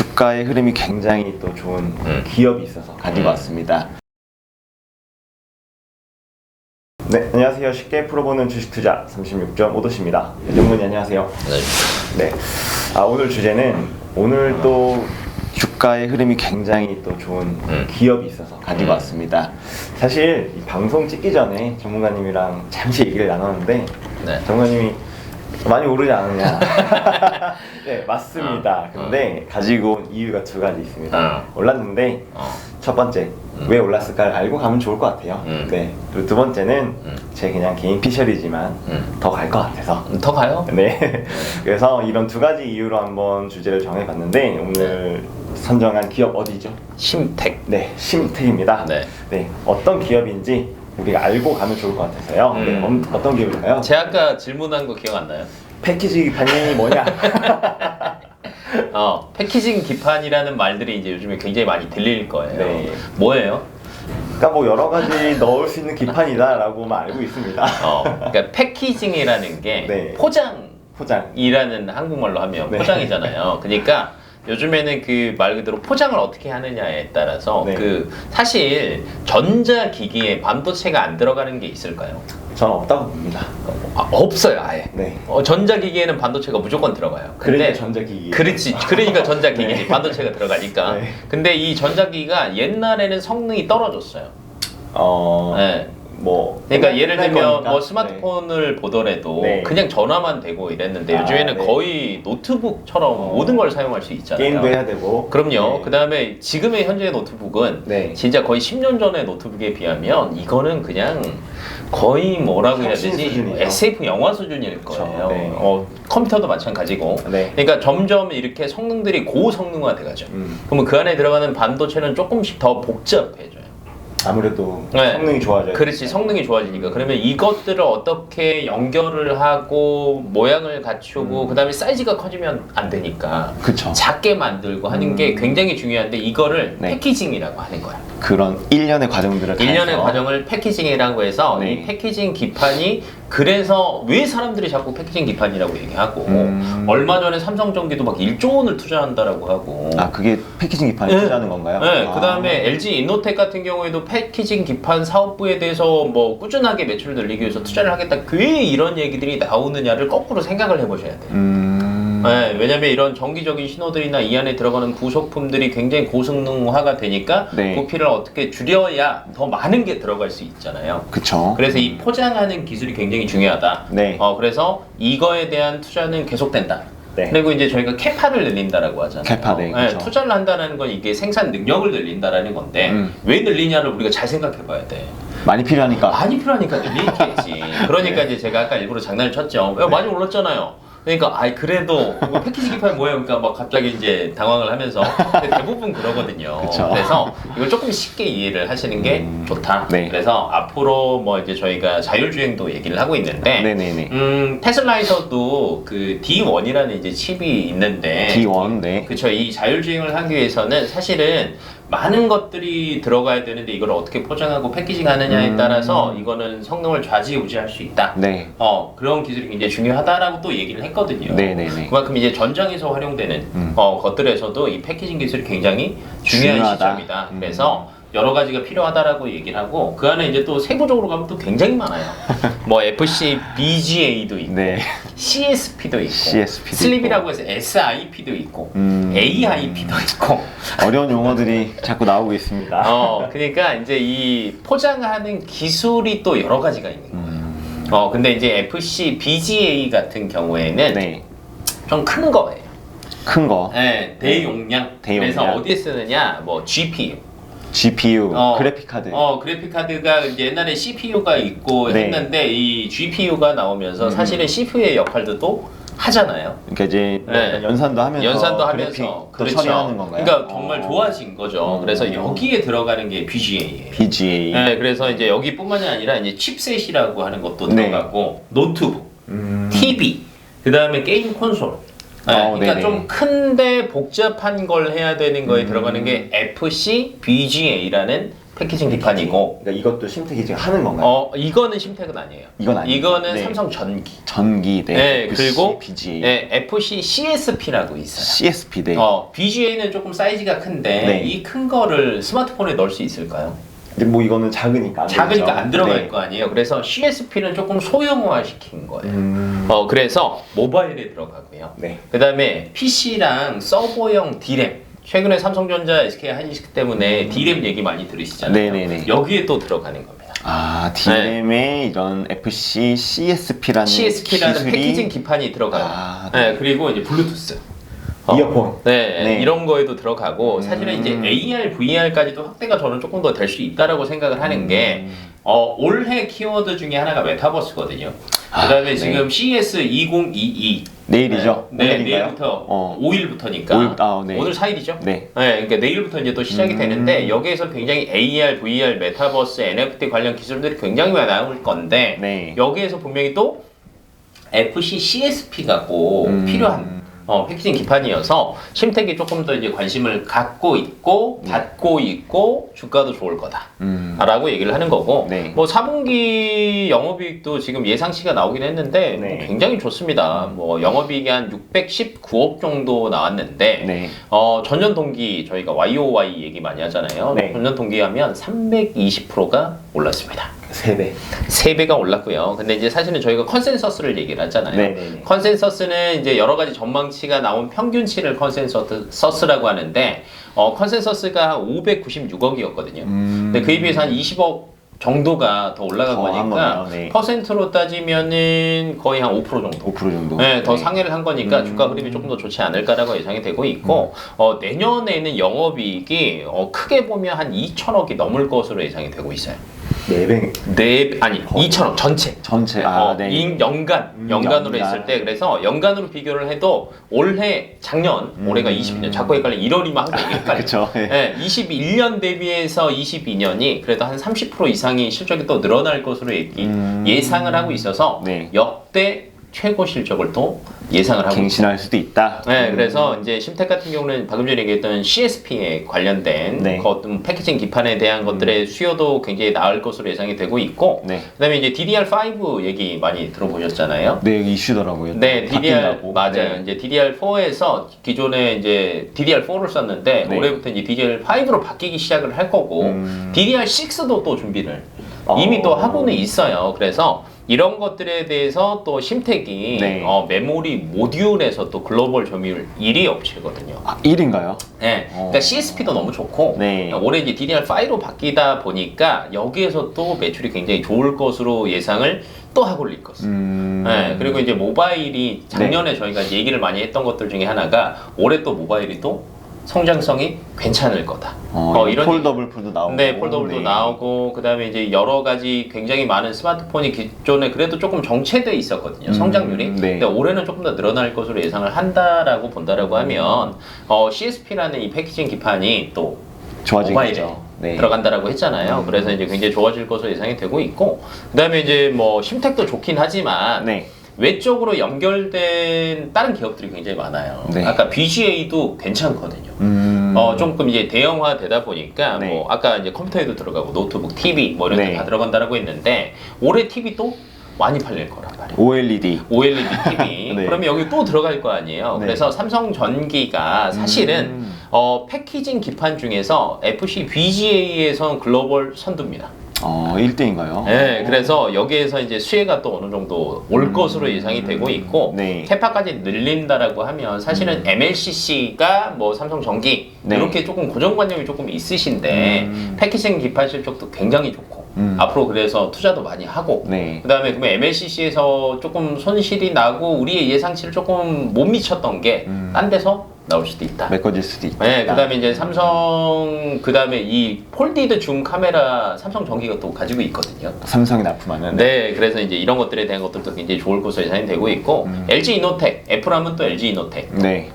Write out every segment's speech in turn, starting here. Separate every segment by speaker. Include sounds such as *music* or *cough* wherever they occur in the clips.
Speaker 1: 주가의 흐름이 굉장히 또 좋은
Speaker 2: 음.
Speaker 1: 기업이 있어서 가지고
Speaker 2: 음.
Speaker 1: 왔습니다. 네, 안녕하세요. 쉽게 풀어보는 주식 투자 36.5도씨입니다. 정문이 안녕하세요. 네. 아, 오늘 주제는 오늘 또 주가의 흐름이 굉장히 또 좋은
Speaker 2: 음.
Speaker 1: 기업이 있어서 가지고
Speaker 2: 음.
Speaker 1: 왔습니다. 사실 이 방송 찍기 전에 전문가님이랑 잠시 얘기를 나눴는데
Speaker 2: 네.
Speaker 1: 전문가님이 많이 오르지 않느냐. *laughs* 네, 맞습니다.
Speaker 2: 어,
Speaker 1: 근데 가지고 온 이유가 두 가지 있습니다.
Speaker 2: 어.
Speaker 1: 올랐는데
Speaker 2: 어.
Speaker 1: 첫 번째 왜 올랐을까를 알고 가면 좋을 것 같아요.
Speaker 2: 음.
Speaker 1: 네. 그리고 두 번째는
Speaker 2: 음.
Speaker 1: 제 그냥 개인 피셜이지만
Speaker 2: 음.
Speaker 1: 더 갈 것 같아서.
Speaker 2: 음, 더 가요?
Speaker 1: 네. *laughs* 그래서 이런 두 가지 이유로 한번 주제를 정해봤는데 오늘 선정한 기업 어디죠?
Speaker 2: 심택.
Speaker 1: 네, 심택입니다.
Speaker 2: 네.
Speaker 1: 네, 어떤 기업인지 우리가 알고 가면 좋을 것 같아서요.
Speaker 2: 음.
Speaker 1: 네, 엄- 어떤 기업일까요?
Speaker 2: 제가 아까 질문한 거 기억 안 나요?
Speaker 1: 패키지 반영이 뭐냐? *laughs*
Speaker 2: 어, 패키징 기판이라는 말들이 이제 요즘에 굉장히 많이 들릴 거예요.
Speaker 1: 네.
Speaker 2: 뭐예요?
Speaker 1: 그러니까 뭐 여러 가지 넣을 수 있는 기판이다라고만 알고 있습니다. *laughs*
Speaker 2: 어, 그러니까 패키징이라는 게
Speaker 1: 네.
Speaker 2: 포장이라는
Speaker 1: 포장.
Speaker 2: 한국말로 하면
Speaker 1: 네.
Speaker 2: 포장이잖아요. 그러니까 요즘에는 그 말 그대로 포장을 어떻게 하느냐에 따라서
Speaker 1: 네.
Speaker 2: 그 사실 전자기기에 반도체가 안 들어가는 게 있을까요?
Speaker 1: 저는 없다고 봅니다.
Speaker 2: 아, 없어요, 아예.
Speaker 1: 네.
Speaker 2: 어, 전자기기에는 반도체가 무조건 들어가요.
Speaker 1: 그러니까 전자기기.
Speaker 2: 그렇지. 그러니까 전자기기지.
Speaker 1: 네.
Speaker 2: 반도체가 들어가니까.
Speaker 1: 네.
Speaker 2: 근데 이 전자기기가 옛날에는 성능이 떨어졌어요.
Speaker 1: 어.
Speaker 2: 네.
Speaker 1: 뭐.
Speaker 2: 그러니까 예를 들면
Speaker 1: 거니까.
Speaker 2: 뭐 스마트폰을 보더라도
Speaker 1: 네.
Speaker 2: 그냥 전화만 되고 이랬는데
Speaker 1: 아,
Speaker 2: 요즘에는
Speaker 1: 네.
Speaker 2: 거의 노트북처럼
Speaker 1: 어.
Speaker 2: 모든 걸 사용할 수
Speaker 1: 네.
Speaker 2: 있잖아요.
Speaker 1: 게임도 해야 되고.
Speaker 2: 그럼요.
Speaker 1: 네.
Speaker 2: 그 다음에 지금의 현재의 노트북은
Speaker 1: 네.
Speaker 2: 진짜 거의 10년 전의 노트북에 비하면 이거는 그냥 거의 뭐라고 해야 되지?
Speaker 1: 수준이죠.
Speaker 2: SF 영화 수준일. 거예요.
Speaker 1: 네.
Speaker 2: 어, 컴퓨터도 마찬가지고.
Speaker 1: 네.
Speaker 2: 그러니까 점점 이렇게 성능들이 고성능화 돼가죠.
Speaker 1: 음.
Speaker 2: 그러면 그 안에 들어가는 반도체는 조금씩 더 복잡해져요.
Speaker 1: 아무래도
Speaker 2: 네.
Speaker 1: 성능이 좋아져요.
Speaker 2: 그렇지 성능이 좋아지니까 그러면 이것들을 어떻게 연결을 하고 모양을 갖추고
Speaker 1: 음.
Speaker 2: 그다음에 사이즈가 커지면 안 되니까
Speaker 1: 그쵸.
Speaker 2: 작게 만들고 하는 게
Speaker 1: 음.
Speaker 2: 굉장히 중요한데 이거를
Speaker 1: 네.
Speaker 2: 패키징이라고 하는 거야.
Speaker 1: 그런 일련의 과정들을 다
Speaker 2: 1년의
Speaker 1: 해서
Speaker 2: 과정을 패키징이라고 해서
Speaker 1: 네.
Speaker 2: 이 패키징 기판이 그래서 왜 사람들이 자꾸 패키징 기판이라고 얘기하고
Speaker 1: 음.
Speaker 2: 얼마 전에 삼성전기도 막 1조 원을 투자한다라고 하고
Speaker 1: 아 그게 패키징 기판에
Speaker 2: 네.
Speaker 1: 투자하는 건가요?
Speaker 2: 네,
Speaker 1: 아.
Speaker 2: 그 다음에 LG 인노텍 같은 경우에도 패키징 기판 사업부에 대해서 뭐 꾸준하게 매출을 늘리기 위해서 투자를 하겠다. 왜 이런 얘기들이 나오느냐를 거꾸로 생각을 해보셔야 돼요.
Speaker 1: 음.
Speaker 2: 네, 왜냐면 이런 정기적인 신호들이나 이 안에 들어가는 부속품들이 굉장히 고성능화가 되니까
Speaker 1: 네.
Speaker 2: 부피를 어떻게 줄여야 더 많은 게 들어갈 수 있잖아요.
Speaker 1: 그쵸.
Speaker 2: 그래서 이 포장하는 기술이 굉장히 중요하다.
Speaker 1: 네.
Speaker 2: 어, 그래서 이거에 대한 투자는 계속된다.
Speaker 1: 네.
Speaker 2: 그리고 이제 저희가 캐파를 늘린다라고 하잖아요.
Speaker 1: 캐파, 네, 그렇죠.
Speaker 2: 투자를 한다는 건 이게 생산 능력을 늘린다라는 건데
Speaker 1: 음.
Speaker 2: 왜 늘리냐를 우리가 잘 생각해봐야 돼.
Speaker 1: 많이 필요하니까.
Speaker 2: 많이 필요하니까 늘리겠지. *laughs* 그러니까 이제 제가 아까 일부러 장난을 쳤죠. 야, 많이 올랐잖아요. 그러니까 아이 그래도 이거 패키지 기판 뭐예요? 그러니까 막 갑자기 이제 당황을 하면서 근데 대부분 그러거든요.
Speaker 1: 그쵸.
Speaker 2: 그래서 이걸 조금 쉽게 이해를 하시는 게
Speaker 1: 음.
Speaker 2: 좋다.
Speaker 1: 네.
Speaker 2: 그래서 앞으로 뭐 이제 저희가 자율주행도 얘기를 하고 있는데
Speaker 1: 네네네.
Speaker 2: 음, 테슬라에서도 그 D1이라는 이제 칩이 있는데
Speaker 1: D1 네.
Speaker 2: 그쵸 이 자율주행을 하기 위해서는 사실은 많은 것들이 들어가야 되는데 이걸 어떻게 포장하고 패키징하느냐에
Speaker 1: 음.
Speaker 2: 따라서 이거는 성능을 좌지우지할 수 있다.
Speaker 1: 네.
Speaker 2: 어 그런 기술이 굉장히 중요하다라고 또 얘기를 했거든요.
Speaker 1: 네네네.
Speaker 2: 그만큼 이제 전장에서 활용되는
Speaker 1: 음.
Speaker 2: 어, 것들에서도 이 패키징 기술이 굉장히 중요한
Speaker 1: 중요하다.
Speaker 2: 시점이다.
Speaker 1: 음.
Speaker 2: 그래서 여러 가지가 필요하다라고 얘기를 하고 그 안에 이제 또 세부적으로 가면 또 굉장히 많아요. *laughs* 뭐 FC, BGA도 있고
Speaker 1: 네.
Speaker 2: CSP도 있고
Speaker 1: CSP 도
Speaker 2: 슬립이라고 해서 SIP도 있고
Speaker 1: 음.
Speaker 2: AIP도 있고
Speaker 1: 어려운 용어들이 자꾸 나오고 있습니다.
Speaker 2: 어 그러니까 이제 이 포장하는 기술이 또 여러 가지가 있는 거예요.
Speaker 1: 음.
Speaker 2: 어 근데 이제 FC, BGA 같은 경우에는
Speaker 1: 네.
Speaker 2: 좀 큰 거예요.
Speaker 1: 큰 거.
Speaker 2: 네, 대용량.
Speaker 1: 대용량.
Speaker 2: 그래서 어디에 쓰느냐? 뭐 GPU.
Speaker 1: GPU,
Speaker 2: 어,
Speaker 1: 그래픽 카드.
Speaker 2: 어, 그래픽 카드가 이제 옛날에 CPU가 있고
Speaker 1: 네.
Speaker 2: 했는데 이 GPU가 나오면서
Speaker 1: 음.
Speaker 2: 사실은 CPU의 역할도 또 하잖아요.
Speaker 1: 그러니까 이제
Speaker 2: 네.
Speaker 1: 연산도 하면서
Speaker 2: 연산도
Speaker 1: 그래픽
Speaker 2: 하면서
Speaker 1: 또 처리하는 건가요?
Speaker 2: 그러니까 정말
Speaker 1: 어.
Speaker 2: 좋아진 거죠.
Speaker 1: 음.
Speaker 2: 그래서 여기에 들어가는 게 BGA예요.
Speaker 1: BGA.
Speaker 2: 네, 그래서 이제 여기뿐만이 아니라 이제 칩셋이라고 하는 것도
Speaker 1: 네.
Speaker 2: 들어가고 노트북,
Speaker 1: 음.
Speaker 2: TV, 그 다음에 게임 콘솔. 네,
Speaker 1: 어,
Speaker 2: 그러니까
Speaker 1: 네네.
Speaker 2: 좀 큰데 복잡한 걸 해야 되는 거에
Speaker 1: 음.
Speaker 2: 들어가는 게 FC BGA라는 패키징 기판이고
Speaker 1: 그러니까 이것도 심택이 지금 하는 건가요?
Speaker 2: 어 이거는 심택은 아니에요.
Speaker 1: 이건 아니에요.
Speaker 2: 이거는
Speaker 1: 네.
Speaker 2: 삼성 전기.
Speaker 1: 전기 네,
Speaker 2: 네,
Speaker 1: FC,
Speaker 2: 그리고
Speaker 1: BGA,
Speaker 2: 네, FC CSP라고 있어요.
Speaker 1: CSP 네.
Speaker 2: 어, BGA는 조금 사이즈가 큰데
Speaker 1: 네.
Speaker 2: 이 큰 거를 스마트폰에 넣을 수 있을까요?
Speaker 1: 근데 뭐 이거는 작으니까 안
Speaker 2: 작으니까? 안 들어갈
Speaker 1: 네.
Speaker 2: 거 아니에요. 그래서 CSP는 조금 소형화 시킨 거예요.
Speaker 1: 음,
Speaker 2: 어, 그래서 모바일에 들어가고요.
Speaker 1: 네.
Speaker 2: 그 다음에 PC랑 서버용 D램. 최근에 삼성전자, SK 하이닉스 때문에 D램 얘기 많이 들으시잖아요.
Speaker 1: 네네네.
Speaker 2: 여기에 또 들어가는 겁니다.
Speaker 1: 아 D램에 이런 FC, CSP라는
Speaker 2: CSP라는
Speaker 1: 기술이
Speaker 2: 패키징 기판이 들어가요.
Speaker 1: 아,
Speaker 2: 네. 그리고 이제 블루투스. 어,
Speaker 1: 이어폰.
Speaker 2: 네,
Speaker 1: 네.
Speaker 2: 이런 거에도 들어가고 사실은 이제
Speaker 1: 음.
Speaker 2: AR, VR까지도 확대가 저는 조금 더 될 수 있다라고 생각을 하는 게
Speaker 1: 음.
Speaker 2: 어, 올해 키워드 중에 하나가 메타버스거든요. 그다음에
Speaker 1: 네.
Speaker 2: 지금 CES 2022
Speaker 1: 내일이죠?
Speaker 2: 네, 네
Speaker 1: 오늘인가요?
Speaker 2: 내일부터
Speaker 1: 어.
Speaker 2: 5일부터니까
Speaker 1: 5일, 아, 네.
Speaker 2: 오늘 4일이죠.
Speaker 1: 네.
Speaker 2: 그러니까 내일부터 이제 또 시작이
Speaker 1: 음.
Speaker 2: 되는데 여기에서 굉장히 AR, VR, 메타버스, NFT 관련 기술들이 굉장히 많이 나올 건데
Speaker 1: 네.
Speaker 2: 여기에서 분명히 또 FC CSP가 꼭
Speaker 1: 음.
Speaker 2: 필요한 어, 패키징 기판이어서 심택이 조금 더 이제 관심을 갖고 있고
Speaker 1: 네.
Speaker 2: 받고 있고 주가도 좋을 거다.
Speaker 1: 음.
Speaker 2: 라고 얘기를 하는 거고
Speaker 1: 네.
Speaker 2: 뭐 4분기 영업이익도 지금 예상치가 나오긴 했는데 뭐
Speaker 1: 네.
Speaker 2: 굉장히 좋습니다. 뭐 영업이익이 한 619억 정도 나왔는데
Speaker 1: 네.
Speaker 2: 어, 전년 동기 저희가 YOY 얘기 많이 하잖아요.
Speaker 1: 네.
Speaker 2: 전년 동기하면 320%가 올랐습니다.
Speaker 1: 3배.
Speaker 2: 3배가 올랐고요. 근데 이제 사실은 저희가 컨센서스를 얘기를 하잖아요.
Speaker 1: 네네네.
Speaker 2: 컨센서스는 이제 여러 가지 전망치가 나온 평균치를 컨센서스라고 하는데 어, 컨센서스가 한 596억이었거든요.
Speaker 1: 음.
Speaker 2: 근데 그에 비해서 한 20억 정도가 더 올라간
Speaker 1: 더한
Speaker 2: 거니까
Speaker 1: 네.
Speaker 2: 퍼센트로 따지면은 거의 한 5% 정도.
Speaker 1: 5% 정도.
Speaker 2: 네, 더 상회를 한 거니까
Speaker 1: 음.
Speaker 2: 주가 흐름이 조금 더 좋지 않을까라고 예상이 되고 있고 어, 내년에는 영업이익이 어, 크게 보면 한 2천억이 넘을 것으로 예상이 되고 있어요.
Speaker 1: 4배.
Speaker 2: 네 아니 2천억 전체.
Speaker 1: 전체. 아,
Speaker 2: 어,
Speaker 1: 네.
Speaker 2: 인 연간
Speaker 1: 음,
Speaker 2: 연간으로
Speaker 1: 연간.
Speaker 2: 했을 때 그래서 연간으로 비교를 해도 올해 작년 올해가
Speaker 1: 음.
Speaker 2: 22년 자꾸 헷갈려 1월이면 항상 헷갈려.
Speaker 1: 그쵸. 예.
Speaker 2: 네, 21년 대비해서 22년이 그래도 한 30% 이상이 실적이 또 늘어날 것으로 얘기,
Speaker 1: 음.
Speaker 2: 예상을 하고 있어서
Speaker 1: 네.
Speaker 2: 역대 최고 실적을 또 예상을 하고.
Speaker 1: 갱신할 수도 있다.
Speaker 2: 네,
Speaker 1: 음.
Speaker 2: 그래서 이제 심택 같은 경우는 방금 전에 얘기했던 CSP에 관련된
Speaker 1: 네.
Speaker 2: 그 어떤 패키징 기판에 대한 것들의 수요도 굉장히 나을 것으로 예상이 되고 있고,
Speaker 1: 네.
Speaker 2: 그다음에 이제 DDR5 얘기 많이 들어보셨잖아요.
Speaker 1: 네, 이슈더라고요.
Speaker 2: 네, DDR
Speaker 1: 바뀐다고.
Speaker 2: 맞아요.
Speaker 1: 네.
Speaker 2: 이제 DDR4에서 기존에 이제 DDR4를 썼는데
Speaker 1: 네.
Speaker 2: 올해부터 이제 DDR5로 바뀌기 시작을 할 거고
Speaker 1: 음.
Speaker 2: DDR6도 또 준비를
Speaker 1: 어.
Speaker 2: 이미 또 하고는 있어요. 그래서 이런 것들에 대해서 또 심택이
Speaker 1: 네.
Speaker 2: 어, 메모리 모듈에서 또 글로벌 점유율 1위 업체거든요.
Speaker 1: 아, 1인가요?
Speaker 2: 네,
Speaker 1: 어.
Speaker 2: 그러니까 CSP도 너무 좋고
Speaker 1: 네.
Speaker 2: 올해 이제 DDR5로 바뀌다 보니까 여기에서 또 매출이 굉장히 좋을 것으로 예상을 또 하고 올릴 것을.
Speaker 1: 음.
Speaker 2: 네, 그리고 이제 모바일이 작년에 저희가 이제 얘기를 많이 했던 것들 중에 하나가 올해 또 모바일이 또 성장성이 괜찮을 거다.
Speaker 1: 어,
Speaker 2: 어, 이런
Speaker 1: 폴더블 풀도 나오고.
Speaker 2: 네, 폴더블도
Speaker 1: 네.
Speaker 2: 나오고 그다음에 이제 여러 가지 굉장히 많은 스마트폰이 기존에 그래도 조금 정체돼 있었거든요.
Speaker 1: 음,
Speaker 2: 성장률이.
Speaker 1: 네.
Speaker 2: 근데 올해는 조금 더 늘어날 것으로 예상을 한다라고 본다라고 하면 어, CSP라는 이 패키징 기판이 또
Speaker 1: 좋아지겠죠. 네.
Speaker 2: 들어간다라고 했잖아요.
Speaker 1: 음.
Speaker 2: 그래서 이제 굉장히 좋아질 것으로 예상이 되고 있고 그다음에 이제 뭐 심택도 좋긴 하지만
Speaker 1: 네.
Speaker 2: 외적으로 연결된 다른 기업들이 굉장히 많아요.
Speaker 1: 네.
Speaker 2: 아까 BGA도 괜찮거든요.
Speaker 1: 음.
Speaker 2: 어, 조금 이제 대형화 되다 보니까
Speaker 1: 네.
Speaker 2: 뭐 아까 이제 컴퓨터에도 들어가고 노트북, TV 뭐 이런
Speaker 1: 네.
Speaker 2: 게다 들어간다라고 했는데 올해 TV도 많이 팔릴 거란 말이에요.
Speaker 1: OLED.
Speaker 2: OLED TV. *laughs*
Speaker 1: 네.
Speaker 2: 그러면 여기 또 들어갈 거 아니에요.
Speaker 1: 네.
Speaker 2: 그래서 삼성 전기가 사실은
Speaker 1: 음.
Speaker 2: 어, 패키징 기판 중에서 FC BGA에선 글로벌 선두입니다.
Speaker 1: 어, 1등인가요?
Speaker 2: 네, 그래서 여기에서 이제 수혜가 또 어느 정도 올 것으로 예상이 되고 있고
Speaker 1: 네.
Speaker 2: 캐파까지 늘린다라고 하면 사실은 MLCC가 뭐 삼성 전기
Speaker 1: 네.
Speaker 2: 이렇게 조금 고정관념이 조금 있으신데
Speaker 1: 음.
Speaker 2: 패키징 기판 실적도 굉장히 좋고
Speaker 1: 음.
Speaker 2: 앞으로 그래서 투자도 많이 하고
Speaker 1: 네.
Speaker 2: 그다음에 그러면 MLCC에서 조금 손실이 나고 우리의 예상치를 조금 못 미쳤던 게딴
Speaker 1: 음.
Speaker 2: 데서 나올 수도 있다.
Speaker 1: 메꿔질 수도 있다.
Speaker 2: 네, 그다음에 이제 삼성 그다음에 이 폴디드 줌 카메라 삼성 전기가 또 가지고 있거든요.
Speaker 1: 삼성이 납품하는.
Speaker 2: 네, 그래서 이제 이런 것들에 대한 것들도 굉장히 좋을 것으로 예상이 되고 있고
Speaker 1: 음.
Speaker 2: LG 이노텍, 애플하면 또 LG 이노텍
Speaker 1: 네.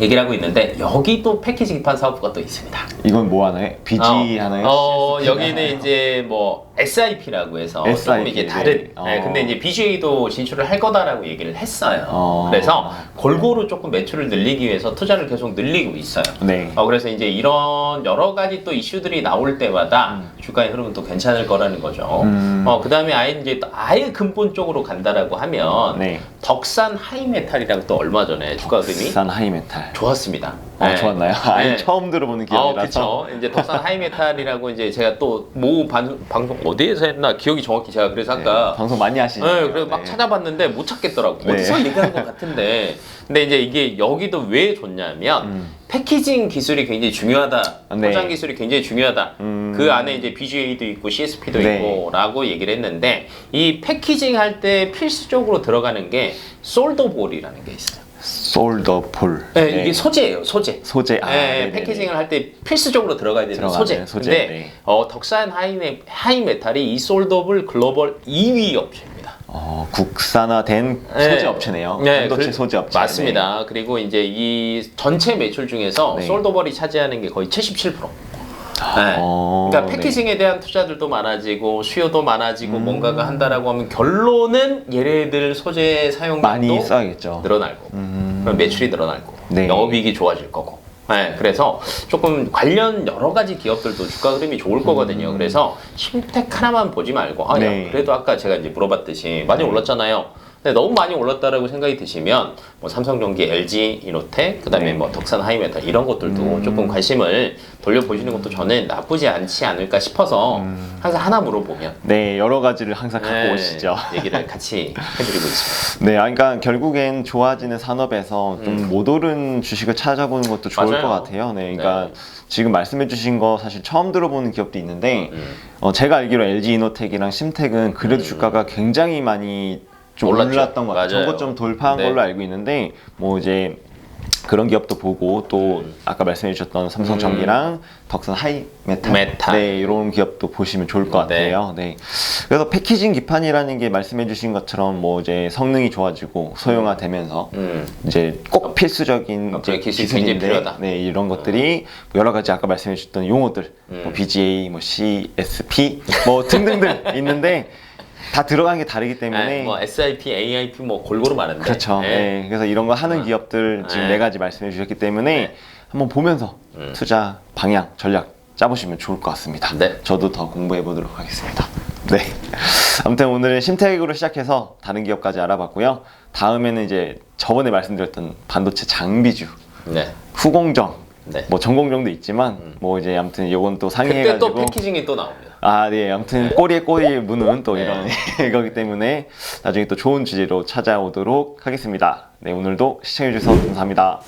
Speaker 2: 얘기를 하고 있는데 여기 또 패키지 기판 사업부가 또 있습니다.
Speaker 1: 이건 뭐 하나요? BG
Speaker 2: 어,
Speaker 1: 하나요?
Speaker 2: 어,
Speaker 1: CSP
Speaker 2: 여기는
Speaker 1: 하나요?
Speaker 2: 이제 뭐 SIP라고 해서 조금
Speaker 1: SIP,
Speaker 2: 이제
Speaker 1: 네.
Speaker 2: 다른.
Speaker 1: 어.
Speaker 2: 네, 근데 이제 BGA도 진출을 할 거다라고 얘기를 했어요.
Speaker 1: 어.
Speaker 2: 그래서 골고루 조금 매출을 늘리기 위해서 투자를 계속 늘리고 있어요.
Speaker 1: 네.
Speaker 2: 어, 그래서 이제 이런 여러 가지 또 이슈들이 나올 때마다 주가의 흐름은 또 괜찮을 거라는 거죠.
Speaker 1: 음.
Speaker 2: 어, 그 다음에 아예 이제 또 아예 근본적으로 간다라고 하면
Speaker 1: 네.
Speaker 2: 덕산 하이메탈이랑 또 얼마 전에 주가 흐름이
Speaker 1: 비싼 하이메탈.
Speaker 2: 좋았습니다.
Speaker 1: 아,
Speaker 2: 네.
Speaker 1: 좋았나요? 아예
Speaker 2: 네.
Speaker 1: 처음 들어보는
Speaker 2: 아,
Speaker 1: 기억이라서.
Speaker 2: 그쵸. 이제 덕산 하이메탈이라고 이제 제가 또 모 방송 어디에서 했나 기억이 정확히 제가 그래서
Speaker 1: 네,
Speaker 2: 아까
Speaker 1: 방송 많이 하시죠.
Speaker 2: 네, 그래서 막 찾아봤는데 못 찾겠더라고.
Speaker 1: 네.
Speaker 2: 어디서 얘기한 것 같은데. 근데 이제 이게 여기도 왜 좋냐면
Speaker 1: 음.
Speaker 2: 패키징 기술이 굉장히 중요하다.
Speaker 1: 네.
Speaker 2: 포장 기술이 굉장히 중요하다.
Speaker 1: 음.
Speaker 2: 그 안에 이제 BGA도 있고 CSP도
Speaker 1: 네.
Speaker 2: 있고라고 얘기를 했는데 이 패키징 할 때 필수적으로 들어가는 게 솔더볼이라는 게 있어요.
Speaker 1: 솔더폴.
Speaker 2: 네, 이게 소재예요, 소재.
Speaker 1: 소재. 아,
Speaker 2: 네. 패키징을 할 때 필수적으로 들어가야 되는
Speaker 1: 들어가는
Speaker 2: 소재.
Speaker 1: 소재,
Speaker 2: 근데
Speaker 1: 네.
Speaker 2: 어, 덕산 하이메, 하이메탈이 이 솔더블 글로벌 2위 업체입니다.
Speaker 1: 어, 국산화된
Speaker 2: 네.
Speaker 1: 소재 업체네요.
Speaker 2: 네,
Speaker 1: 반도체
Speaker 2: 그-
Speaker 1: 소재 업체.
Speaker 2: 맞습니다. 그리고 이제 이 전체 매출 중에서
Speaker 1: 네.
Speaker 2: 솔더벌이 차지하는 게 거의 77%. 네.
Speaker 1: 어,
Speaker 2: 그러니까
Speaker 1: 네.
Speaker 2: 패키징에 대한 투자들도 많아지고 수요도 많아지고
Speaker 1: 음.
Speaker 2: 뭔가가 한다라고 하면 결론은 얘네들 소재 사용량도
Speaker 1: 많이 써야겠죠.
Speaker 2: 늘어날 거고
Speaker 1: 음.
Speaker 2: 그럼 매출이 늘어날 거고
Speaker 1: 네.
Speaker 2: 영업이익이 좋아질 거고 네, 그래서 조금 관련 여러 가지 기업들도 주가 흐름이 좋을 거거든요. 그래서 심텍 하나만 보지 말고 아, 야,
Speaker 1: 음. 네.
Speaker 2: 그래도 아까 제가 이제 물어봤듯이 많이 올랐잖아요. 근데 너무 많이 올랐다라고 생각이 드시면 뭐 삼성전기, LG, 이노텍, 그다음에
Speaker 1: 네.
Speaker 2: 뭐 덕산 하이메탈 이런 것들도
Speaker 1: 음.
Speaker 2: 조금 관심을 돌려보시는 것도 저는 나쁘지 않지 않을까 싶어서
Speaker 1: 음.
Speaker 2: 항상 하나 물어보면
Speaker 1: 네, 여러 가지를 항상 갖고
Speaker 2: 네,
Speaker 1: 오시죠. *laughs*
Speaker 2: 얘기를 같이 해드리고 있습니다.
Speaker 1: 네, 아, 그러니까 결국엔 좋아지는 산업에서 좀못 오른 주식을 찾아보는 것도 좋을
Speaker 2: 음. 맞아요.
Speaker 1: 것 같아요. 네, 그러니까
Speaker 2: 네.
Speaker 1: 지금 말씀해주신 거 사실 처음 들어보는 기업도 있는데
Speaker 2: 음.
Speaker 1: 어, 제가 알기로 LG 이노텍이랑 심텍은 그래도 주가가 굉장히 많이 좀
Speaker 2: 올랐죠.
Speaker 1: 올랐던 것 같아요.
Speaker 2: 맞아요.
Speaker 1: 저것 좀 돌파한
Speaker 2: 네.
Speaker 1: 걸로 알고 있는데 뭐 이제 그런 기업도 보고 또
Speaker 2: 음.
Speaker 1: 아까 말씀해 주셨던 삼성전기랑 덕선 하이메탈
Speaker 2: 메탈.
Speaker 1: 네, 이런 기업도 보시면 좋을 것
Speaker 2: 네.
Speaker 1: 같아요. 네. 그래서 패키징 기판이라는 게 말씀해 주신 것처럼 뭐 이제 성능이 좋아지고 소형화되면서
Speaker 2: 음.
Speaker 1: 이제 꼭 필수적인
Speaker 2: 어,
Speaker 1: 이제
Speaker 2: 기술이 굉장히
Speaker 1: 기술인데
Speaker 2: 필요하다.
Speaker 1: 네, 이런 것들이 여러 가지 아까 말씀해 주셨던 용어들
Speaker 2: 음.
Speaker 1: 뭐 BGA, 뭐 CSP 뭐 등등등 있는데 *laughs* 다 들어가는 게 다르기 때문에
Speaker 2: 네, 뭐 SIP, AIP 뭐 골고루 많은데
Speaker 1: 그렇죠.
Speaker 2: 네.
Speaker 1: 네, 그래서 이런 거 하는
Speaker 2: 어.
Speaker 1: 기업들 지금
Speaker 2: 네.
Speaker 1: 네 가지 말씀해 주셨기 때문에
Speaker 2: 네.
Speaker 1: 한번 보면서
Speaker 2: 음.
Speaker 1: 투자 방향, 전략 짜보시면 좋을 것 같습니다.
Speaker 2: 네.
Speaker 1: 저도 더 공부해 보도록 하겠습니다. 네. 아무튼 오늘은 심택으로 시작해서 다른 기업까지 알아봤고요. 다음에는 이제 저번에 말씀드렸던 반도체 장비주,
Speaker 2: 네.
Speaker 1: 후공정,
Speaker 2: 네.
Speaker 1: 뭐 전공정도 있지만 뭐 이제 아무튼 이건 또
Speaker 2: 그때
Speaker 1: 상의해가지고
Speaker 2: 또 패키징이 또 나옵니다.
Speaker 1: 아, 네. 아무튼 꼬리에 꼬리 무는 또
Speaker 2: 네.
Speaker 1: 이런 *laughs* 이거기 때문에 나중에 또 좋은 주제로 찾아오도록 하겠습니다. 네, 오늘도 시청해주셔서 감사합니다.